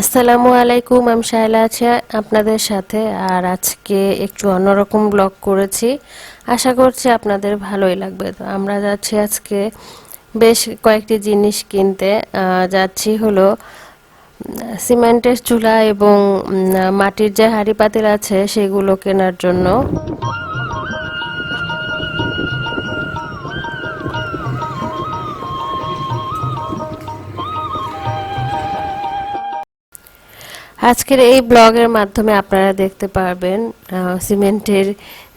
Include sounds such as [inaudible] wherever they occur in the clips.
আসসালামু আলাইকুম, আমি শায়লা আছি আপনাদের সাথে আর আজকে একটু অন্যরকম ব্লগ করেছি। আশা করছি আপনাদের ভালোই লাগবে। তো আমরা যাচ্ছি আজকে বেশ কয়েকটি জিনিস কিনতে। যাচ্ছি হলো, সিমেন্টের চুলা এবং মাটির যে হাঁড়ি পাতিল আছে সেগুলো কেনার জন্য। আজকের এই ব্লগের মাধ্যমে আপনারা দেখতে পারবেন সিমেন্টের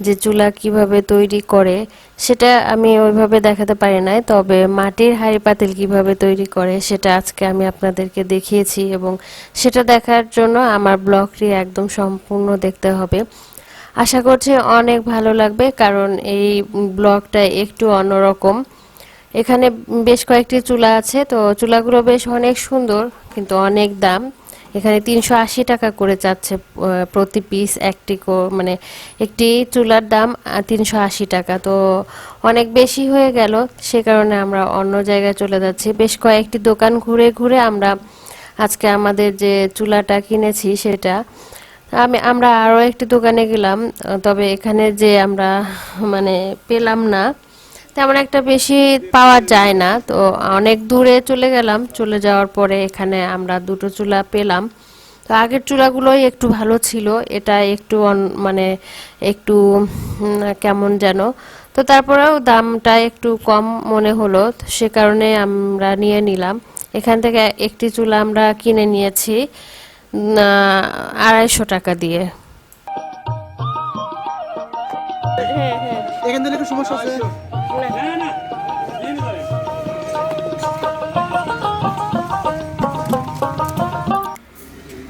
যে চুলা কীভাবে তৈরি করে, সেটা আমি ওইভাবে দেখাতে পারি নাই, তবে মাটির হাঁড়ি পাতিল কীভাবে তৈরি করে, সেটা আজকে আমি আপনাদেরকে দেখিয়েছি এবং সেটা দেখার জন্য আমার ব্লগটি একদম সম্পূর্ণ দেখতে হবে। আশা করছি অনেক ভালো লাগবে, কারণ এই ব্লগটা একটু অন্যরকম। এখানে বেশ কয়েকটি চুলা আছে, তো চুলাগুলো বেশ অনেক সুন্দর, কিন্তু অনেক দাম। এখানে তিনশো আশি টাকা করে আহ, প্রতি পিস একটি মানে একটি চুলার দাম তিনশো আশি টাকা। তো অনেক বেশি হয়ে গেল সে কারণে আমরা অন্য জায়গায় চলে যাচ্ছি। বেশ কয়েকটি দোকান ঘুরে ঘুরে আমরা আজকে আমাদের যে চুলাটা কিনেছি সেটা আমি আমরা আরও একটি দোকানে গেলাম তবে এখানে যে আমরা মানে পেলাম না। তেমন একটা বেশি পাওয়া যায় না। তো অনেক দূরে চলে গেলাম চলে যাওয়ার পরে এখানে আমরা দুটো চুলা পেলাম। তো আগের চুলাগুলোই একটু ভালো ছিল এটা একটু মানে একটু কেমন যেন। তো তারপরেও দামটা একটু কম মনে হলো সে কারণে আমরা নিয়ে নিলাম। এখান থেকে একটি চুলা আমরা কিনে নিয়েছি আহ, আড়াইশো টাকা দিয়ে। এখান থেকে সমস্যা আছে।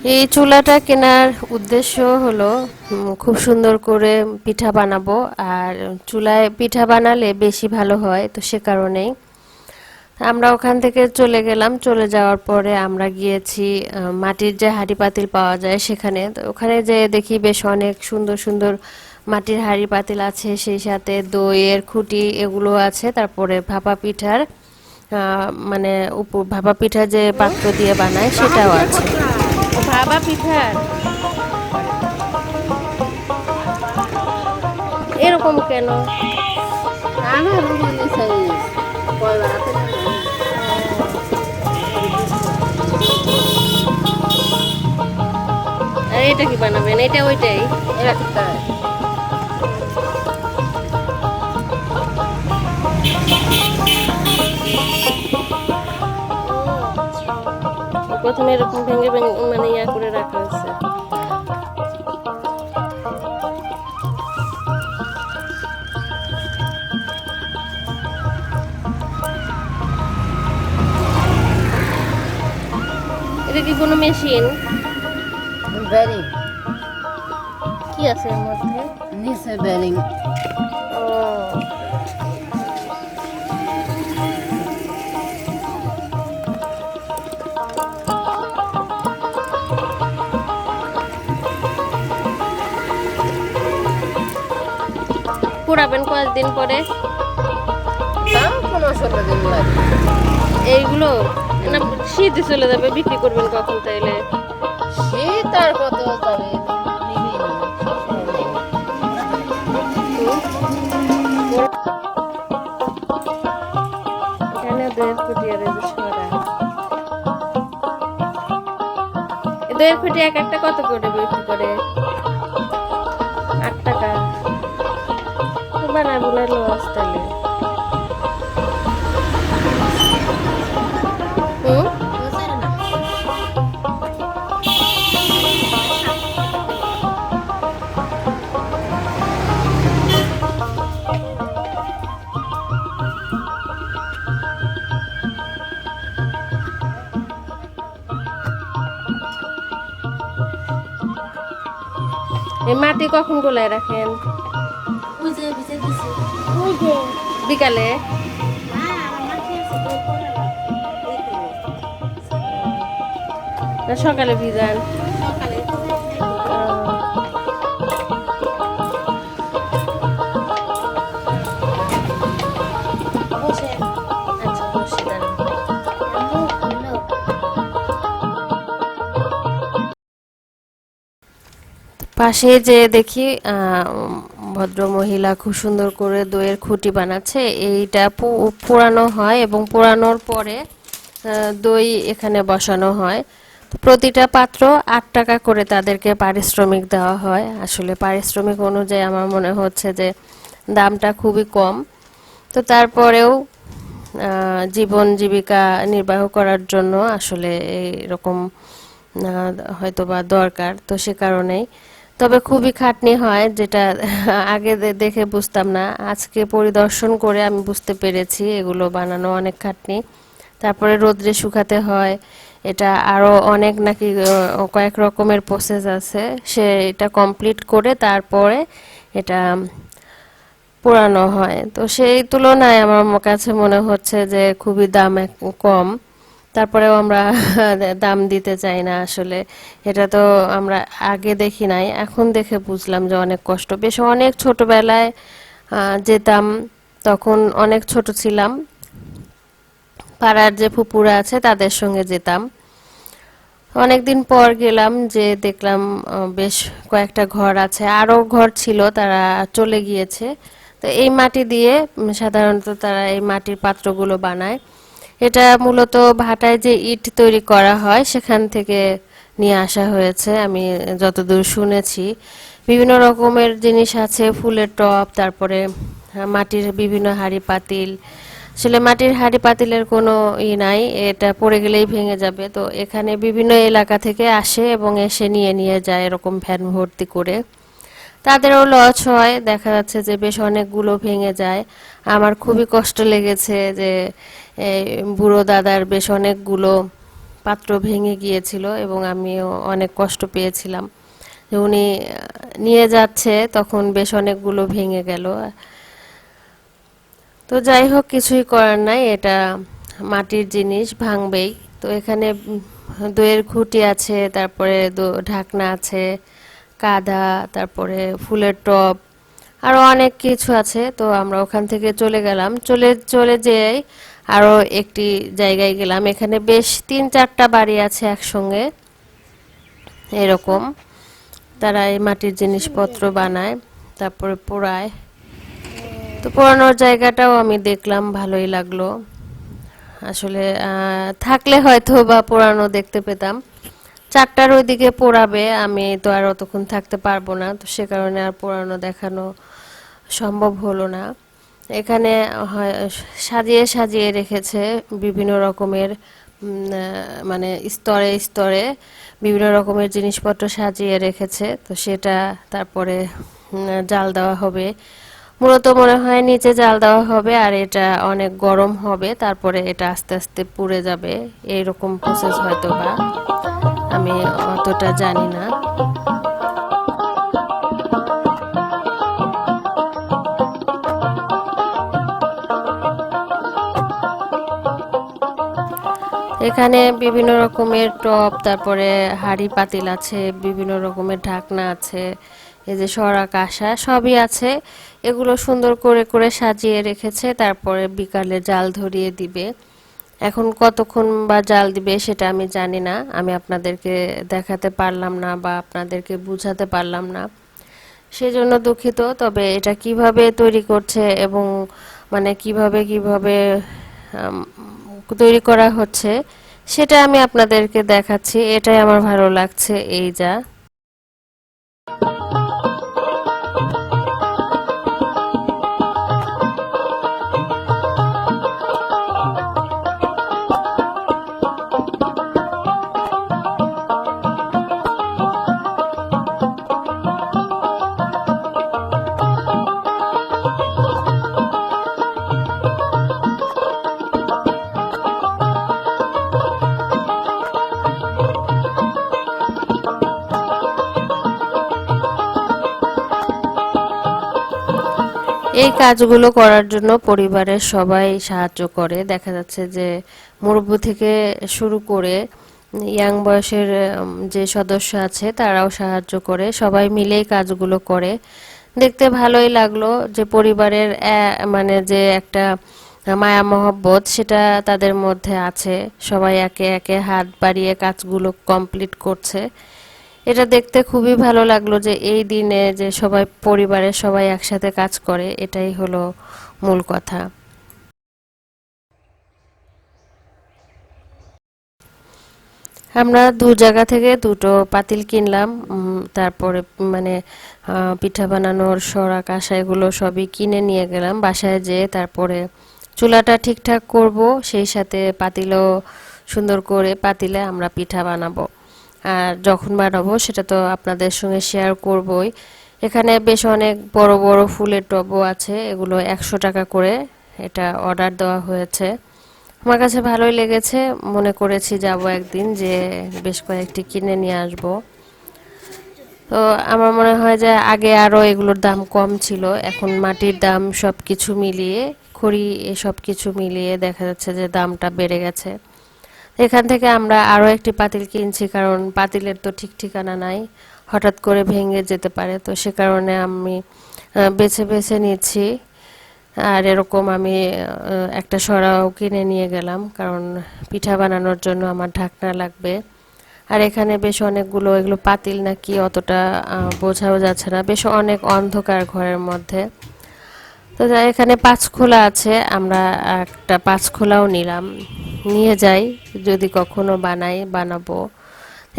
এই চুলাটা কেনার উদ্দেশ্য হলো খুব সুন্দর করে পিঠা বানাবো। আর চুলায় পিঠা বানালে বেশি ভালো হয়, তো সে কারণেই। আমরা ওখান থেকে চলে গেলাম। চলে যাওয়ার পরে আমরা গিয়েছি মাটির যে হাঁড়ি পাতিল পাওয়া যায় সেখানে। তো ওখানে যে দেখি বেশ অনেক সুন্দর সুন্দর মাটির হাঁড়ি পাতিল আছে। সেই সাথে দইয়ের খুঁটি এগুলো আছে। তারপরে ভাপা পিঠার মানে উপর ভাপা পিঠা যে পাত্র দিয়ে বানায় সেটাও আছে। ভাবা পিঠার। এরকম কেন? এটা কি বানাবেন? এটা ওইটাই। প্রথমে এরকম ভেঙে ভেঙে মানে ইয়া করে রাখা হয়েছে। এটা কি কোনো মেশিন? বেরিং কি আছে এর মধ্যে? নিচে বেরিং ও। পুরাবেন কয়েকদিন পরে। এইগুলো না শীত চলে যাবে বিক্রি করবেন কখন তাইলে? শীত আর কত যাবে দইয়ের খুঁটি এক একটা কত করে বিক্রি করে? বানায় বলে লস তাহলে মাটি কখন গোলায় রাখেন? বিকালে সকালে ভিজান। পাশে যে দেখি আহ, ভদ্র মহিলা খুব সুন্দর করে দইয়ের খুঁটি বানাচ্ছে। এইটা পোড়ানো হয় এবং পোড়ানোর পরে দই এখানে বসানো হয়। প্রতিটা পাত্র আট টাকা করে তাদেরকে পারিশ্রমিক দেওয়া হয়। আসলে পারিশ্রমিক অনুযায়ী আমার মনে হচ্ছে যে দামটা খুবই কম। তো তারপরেও জীবন জীবিকা নির্বাহ করার জন্য আসলে এরকম হয়তো বা দরকার। তো সে কারণেই তবে খুবই খাটনি হয়, যেটা আগে দেখে বুঝতাম না। আজকে পরিদর্শন করে আমি বুঝতে পেরেছি এগুলো বানানো অনেক খাটনি। তারপরে রোদ্রে শুকাতে হয়, এটা আরও অনেক নাকি কয়েক রকমের প্রসেস আছে। সে এটা কমপ্লিট করে তারপরে এটা পোড়ানো হয়। তো সেই তুলনায় আমার কাছে মনে হচ্ছে যে খুবই দাম কম। তারপরেও আমরা [laughs] দাম দিতে চাই না আসলে। এটা তো আমরা আগে দেখি নাই, এখন দেখে বুঝলাম যে অনেক কষ্ট। বেশ অনেক ছোটবেলায় যেতাম, তখন অনেক ছোট ছিলাম। পাড়ার যে ফুপুরা আছে তাদের সঙ্গে যেতাম। অনেকদিন পর গেলাম যে দেখলাম বেশ কয়েকটা ঘর আছে। আরও ঘর ছিল, তারা চলে গিয়েছে। তো এই মাটি দিয়ে সাধারণত তারা এই মাটির পাত্রগুলো বানায়। এটা মূলত ভাটায় যে ইট তৈরি করা হয়, সেখান থেকে নিয়ে আসা হয়েছে। আমি যতদূর শুনেছি, বিভিন্ন রকমের জিনিস আছে, ফুলের টব, তারপরে মাটির বিভিন্ন হাঁড়ি পাতিল। আসলে মাটির হাঁড়ি পাতিলের কোনো ই নাই, এটা পড়ে গেলেই ভেঙে যাবে। তো এখানে বিভিন্ন এলাকা থেকে আসে এবং এসে নিয়ে নিয়ে যায় এরকম ভ্যান ভর্তি করে। তাদেরও লস হয়। দেখা যাচ্ছে যে বেশ অনেকগুলো ভেঙে যায়। আমার খুবই কষ্ট লেগেছে যে বুড়ো দাদার বেশ অনেকগুলো পাত্র ভেঙে গিয়েছিল এবং আমিও অনেক কষ্ট পেয়েছিলাম। যে উনি নিয়ে যাচ্ছে, তখন বেশ অনেকগুলো ভেঙে গেল। তো যাই হোক, কিছুই করার নাই। এটা মাটির জিনিস, ভাঙবেই। তো এখানে দইয়ের খুঁটি আছে, তারপরে ঢাকনা আছে। কাদা, তারপরে ফুলের টব, আরও অনেক কিছু আছে। তো আমরা ওখান থেকে চলে গেলাম। চলে চলে যেয়ে আরও একটি জায়গায় গেলাম। এখানে বেশ তিন চারটা বাড়ি আছে একসঙ্গে। এরকম। তারা এই মাটির জিনিসপত্র বানায়, তারপরে পোড়ায়। তো পোড়ানোর জায়গাটাও আমি দেখলাম, ভালোই লাগল। আসলে থাকলে হয়তো বা পোড়ানো দেখতে পেতাম। চারটার ওইদিকে পোড়াবে, আমি তো আর অতক্ষণ থাকতে পারব না, তো সে কারণে আর পোড়ানো দেখানো সম্ভব হলো না। এখানে সাজিয়ে সাজিয়ে রেখেছে বিভিন্ন রকমের মানে স্তরে স্তরে বিভিন্ন রকমের জিনিসপত্র সাজিয়ে রেখেছে, তো সেটা তারপরে জাল দেওয়া হবে। মূলত মনে হয় নিচে জাল দেওয়া হবে আর এটা অনেক গরম হবে, তারপরে এটা আস্তে আস্তে পুড়ে যাবে, এইরকম প্রসেস হয়তো বা আমি অতটা জানি না। এখানে বিভিন্ন রকমের টব তারপরে হাঁড়ি পাতিল আছে, বিভিন্ন রকমের ঢাকনা আছে, এই যে সরা কাঁসা, সবই আছে। এগুলো সুন্দর করে করে সাজিয়ে রেখেছে, তারপরে বিকালে জাল ধরিয়ে দিবে। এখন কতক্ষণ বা জাল দিবে সেটা আমি জানি না। আমি আপনাদেরকে দেখাতে পারলাম না বা আপনাদেরকে বুঝাতে পারলাম না। সেজন্য দুঃখিত, তবে এটা কীভাবে তৈরি করছে এবং মানে কীভাবে কীভাবে তৈরি করা হচ্ছে, সেটা আমি আপনাদেরকে দেখাচ্ছি। এটাই আমার ভালো লাগছে, এই যা। কাজগুলো করার জন্য পরিবারের সবাই সাহায্য করে। দেখা যাচ্ছে যে মুরব্বি থেকে শুরু করে ইয়াং বয়সের যে সদস্য আছে তারাও সাহায্য করে, সবাই মিলেই কাজগুলো করে। দেখতে ভালোই লাগল যে পরিবারের মানে যে একটা মায়া মহব্বত সেটা তাদের মধ্যে আছে। সবাই একে একে হাত বাড়িয়ে কাজগুলো কমপ্লিট করছে। এটা দেখতে খুবই ভালো লাগল যে এই দিনে যে সবাই, পরিবারের সবাই একসাথে কাজ করে, এটাই হলো মূল কথা। আমরা দু জায়গা থেকে দুটো পাতিল কিনলাম তারপরে মানে পিঠা বানানোর সরা কাঁসা এগুলো সবই কিনে নিয়ে গেলাম বাসায় যেয়ে, তারপরে চুলাটা ঠিকঠাক করব, সেই সাথে পাতিলও সুন্দর করে পাতিলে আমরা পিঠা বানাবো। আর যখন বানাবো সেটা তো আপনাদের সঙ্গে শেয়ার করবই। এখানে বেশ অনেক বড় বড় ফুলের টবও আছে, এগুলো একশো টাকা করে এটা অর্ডার দেওয়া হয়েছে। আমার কাছে ভালোই লেগেছে, মনে করেছি যাব একদিন যে বেশ কয়েকটি কিনে নিয়ে আসব। তো আমার মনে হয় যে আগে আরও এগুলোর দাম কম ছিল, এখন মাটির দাম সব কিছু মিলিয়ে, খড়ি এসব কিছু মিলিয়ে দেখা যাচ্ছে যে দামটা বেড়ে গেছে। এখান থেকে আমরা আরও একটি পাতিল কিনছি, কারণ পাতিলের তো ঠিক ঠিকানা নাই। হঠাৎ করে ভেঙে যেতে পারে, তো সে কারণে আমি বেছে বেছে নিচ্ছি। আর এরকম আমি একটা সরাও কিনে নিয়ে গেলাম, কারণ পিঠা বানানোর জন্য আমার ঢাকনা লাগবে। আর এখানে বেশ অনেকগুলো, এগুলো পাতিল নাকি অতটা বোঝাও যাচ্ছে না, বেশ অনেক অন্ধকার ঘরের মধ্যে। তো এখানে পাঁচ খোলা আছে, আমরা একটা পাঁচ খোলাও নিলাম। নিয়ে যাই, যদি কখনো বানাই, বানাবো।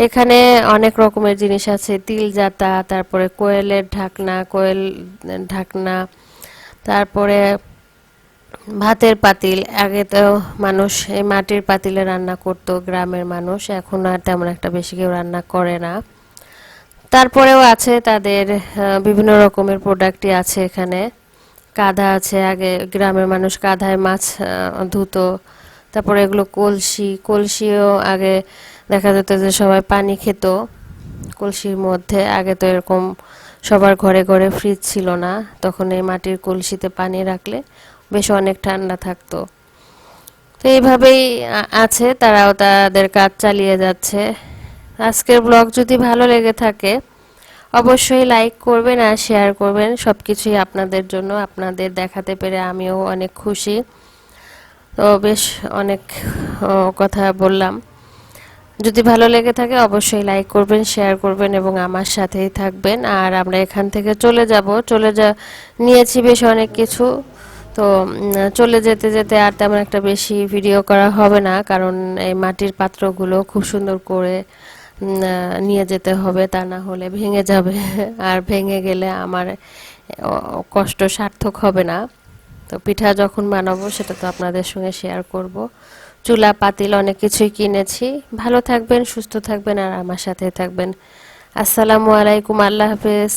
এখানে অনেক রকমের জিনিস আছে, তিল জাতা, তারপরে কোয়েলের ঢাকনা, কোয়েল ঢাকনা, তারপরে ভাতের পাতিল। আগে তো মানুষ এই মাটির পাতিলে রান্না করতো, গ্রামের মানুষ। এখন আর তেমন একটা বেশি কেউ রান্না করে না। তারপরেও আছে তাদের বিভিন্ন রকমের প্রোডাক্টই আছে এখানে। কাঁধা আছে, আগে গ্রামের মানুষ কাঁধায় মাছ ধুতো। তারপরে এগুলো কলসি, কলসিও আগে দেখা যেত যে সবাই পানি খেত। কলসির মধ্যে আগে তো এরকম সবার ঘরে ঘরে ফ্রিজ ছিল না। তখন এই মাটির কলসিতে পানি রাখলে বেশ অনেক ঠান্ডা থাকতো। তো এইভাবেই আছে, তারাও তাদের কাজ চালিয়ে যাচ্ছে। আজকের ব্লগ যদি ভালো লেগে থাকে, অবশ্যই লাইক করবেন আর শেয়ার করবেন। সব কিছুই আপনাদের জন্য, আপনাদের দেখাতে পেরে আমিও অনেক খুশি। তো বেশ অনেক কথা বললাম। যদি ভালো লেগে থাকে অবশ্যই লাইক করবেন শেয়ার করবেন এবং আমার সাথেই থাকবেন। আর আমরা এখান থেকে চলে যাব। চলে যা, নিয়েছি বেশ অনেক কিছু। তো চলে যেতে যেতে আর তেমন একটা বেশি ভিডিও করা হবে না। কারণ এই মাটির পাত্রগুলো খুব সুন্দর করে নিয়ে যেতে হবে। তা না হলে ভেঙে যাবে। [laughs] আর ভেঙে গেলে আমার কষ্ট সার্থক হবে না। তো পিঠা যখন বানাবো সেটা তো আপনাদের সঙ্গে শেয়ার করব। চুলা, পাতিল অনেক কিছুই কিনেছি। ভালো থাকবেন, সুস্থ থাকবেন আর আমার সাথে থাকবেন। আসসালামু আলাইকুম, আল্লাহ হাফেজ।